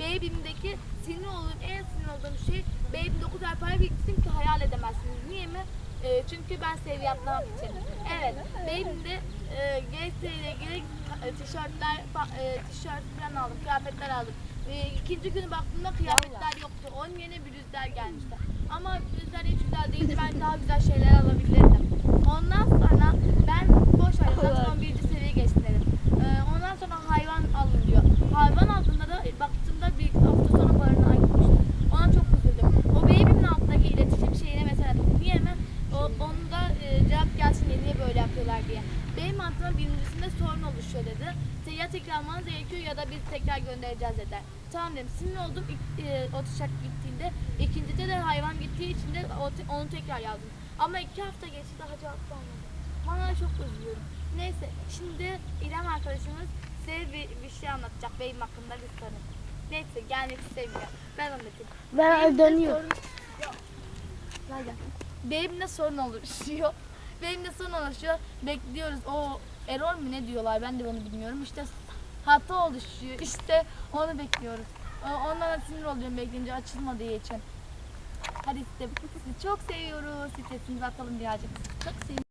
B1'deki sinir olduğum, en sinir olduğum şey B1'de o kadar para biriktirdim ki hayal edemezsiniz. Niye mi? E, çünkü ben seviye için. Evet, B1'de e, gerek seviye, tişörtler, e, tişört falan aldım, kıyafetler aldım. E, ikinci günü baktığımda kıyafetler yoktu. Onun yerine bluzlar gelmişti. Ama bluzlar hiç güzel değildi. Ben daha güzel şeyler alabilirdim. Yapıyorlar diye. Benim mantığıma birincisinde sorun oluşuyor dedi. Te- Ya tekrar almanız gerekiyor ya da biz tekrar göndereceğiz dediler. Tamam dedim. Sinir oldum İlk, e, o tişört gittiğinde. İkincide de hayvan gittiği için de onu tekrar yazdım. Ama iki hafta geçti daha cevap almadı. Bana çok üzülüyorum. Neyse şimdi İrem arkadaşımız size bir, bir şey anlatacak benim hakkında bir sorun. Neyse gelmek istemiyor. Ben anlatayım. Ben Benim dönüyorum. sorun-. Benim de sorun oluşuyor. Benim de sorun oluşuyor. Bekliyoruz. O error mu ne diyorlar ben de onu bilmiyorum. İşte hata oluşuyor. İşte onu bekliyoruz. Ondan da sinir oluyorum bekleyince açılmadığı için. Hadi size, sizi çok seviyoruz. Stresinizi atalım birazcık. Çok seviyoruz.